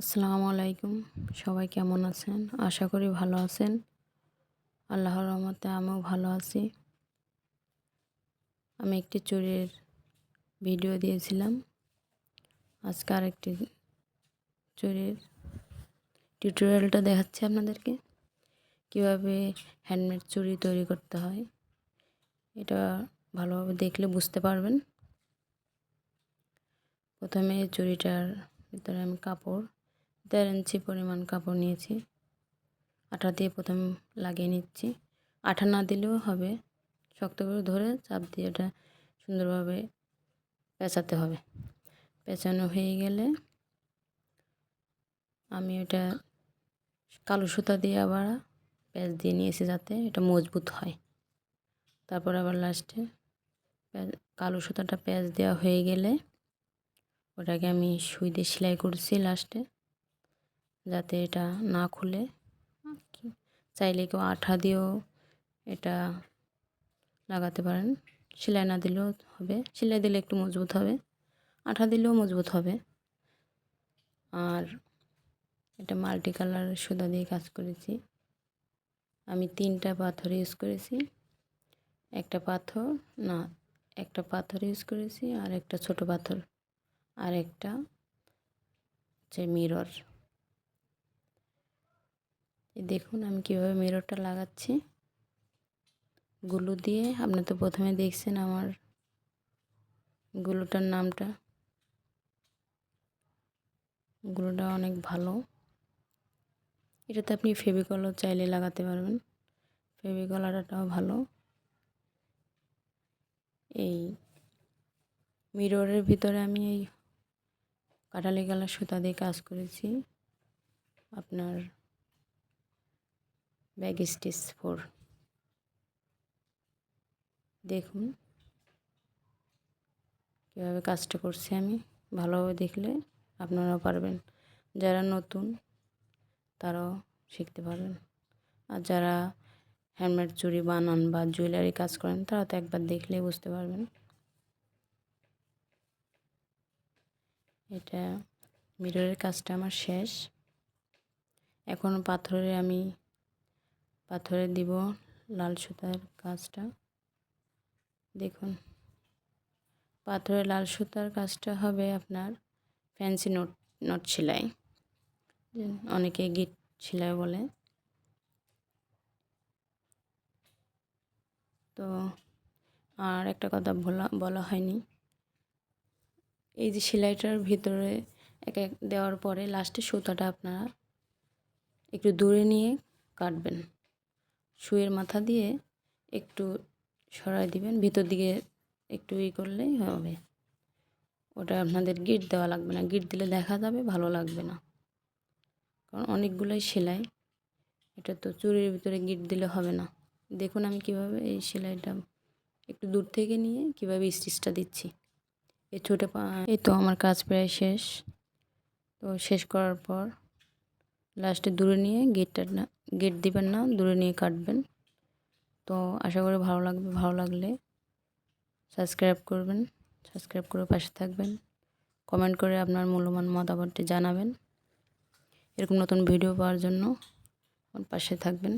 আসসালামু আলাইকুম। সবাই কেমন আছেন? আশা করি ভালো আছেন। আল্লাহর রহমতে আমিও ভালো আছি। আমি একটি চুরির ভিডিও দিয়েছিলাম। আজকে আরেকটি চুরির টিউটোরিয়ালটা দেখাচ্ছি আপনাদেরকে। কীভাবে হ্যান্ডমেড চুরি তৈরি করতে হয়, এটা ভালোভাবে দেখলে বুঝতে পারবেন। প্রথমে চুরিটার ভিতরে আমি কাপড় দেড় ইঞ্চি পরিমাণ কাপড় নিয়েছি। আঠা দিয়ে প্রথম লাগিয়ে নিচ্ছি। আঠা না দিলেও হবে। শক্ত করে ধরে চাপ দিয়ে ওটা সুন্দরভাবে পেঁচাতে হবে। পেঁচানো হয়ে গেলে আমি ওটা কালো সুতা দিয়ে আবার প্যাঁচ দিয়ে নিয়েছি যাতে এটা মজবুত হয়। তারপর আবার লাস্টে কালো সুতাটা প্যাঁচ দেওয়া হয়ে গেলে ওটাকে আমি সুই দিয়ে সেলাই করছি লাস্টে। যাতে এটা না খুলে। চাইলে কেউ আঠা দিয়েও এটা লাগাতে পারেন। সেলাই না দিলেও হবে। সেলাই দিলে একটু মজবুত হবে। আঠা দিলেও মজবুত হবে। আর এটা মাল্টি কালার সুতা দিয়ে কাজ করেছি। আমি তিনটা পাথর ইউজ করেছি। একটা পাথর, না, একটা পাথর ইউজ করেছি আর একটা ছোট পাথর। আর একটা হচ্ছে মিরর। দেখুন, আমি কীভাবে মিররটা লাগাচ্ছি। গুলো দিয়ে, আপনি তো প্রথমে দেখছেন আমার গুলোটার নামটা। গুলোটা অনেক ভালো। এটাতে আপনি ফেভিকলও চাইলে লাগাতে পারবেন। ফেভিকল আটাটাও ভালো। এই মিররের ভিতরে আমি এই কাটালি কালার সুতা দিয়ে কাজ করেছি। আপনার ব্যাগ স্টিচ ফোর। দেখুন। কীভাবে কাজটা করছি আমি, ভালোভাবে দেখলে আপনারাও পারবেন। যারা নতুন, তারাও শিখতে পারবেন। আর যারা হ্যান্ডমেড চুড়ি বানান বা জুয়েলারি কাজ করেন, তারা তো একবার দেখলেই বুঝতে পারবেন। এটা মিররের কাজটা আমার শেষ। এখন পাথরে আমি পাথরে দিব লাল সুতার কাজটা। দেখুন, পাথরে লাল সুতার কাজটা হবে আপনার ফ্যান্সি নোট নোট সেলাই। অনেকে গিট সেলাই বলে। তো আর একটা কথা বলা বলা হয়নি। এই যে সেলাইটার ভিতরে এক এক দেওয়ার পরে লাস্টে সুতাটা আপনারা একটু দূরে নিয়ে কাটবেন। শুয়ের মাথা দিয়ে একটু সরাই দিবেন, ভিতর দিকে একটু ই করলেই হবে। ওটা আপনাদের গিট দেওয়া লাগবে না। গিট দিলে দেখা যাবে, ভালো লাগবে না। কারণ অনেকগুলোই সেলাই। এটা তো চুরির ভিতরে গিট দিলে হবে না। দেখুন আমি কীভাবে এই সেলাইটা একটু দূর থেকে নিয়ে কীভাবে স্টিচটা দিচ্ছি। এই ছোটো এই তো আমার কাজ প্রায় শেষ। তো শেষ করার পর লাস্টে দূরে নিয়ে গেটটা না গেট দিবেন না, দূরে নিয়ে কাটবেন। তো আশা করি ভালো লাগবে, ভালো লাগলে সাবস্ক্রাইব করবেন সাবস্ক্রাইব করে পাশে থাকবেন। কমেন্ট করে আপনার মূল্যবান মতামতটি জানাবেন। এরকম নতুন ভিডিও পাওয়ার জন্য পাশে থাকবেন।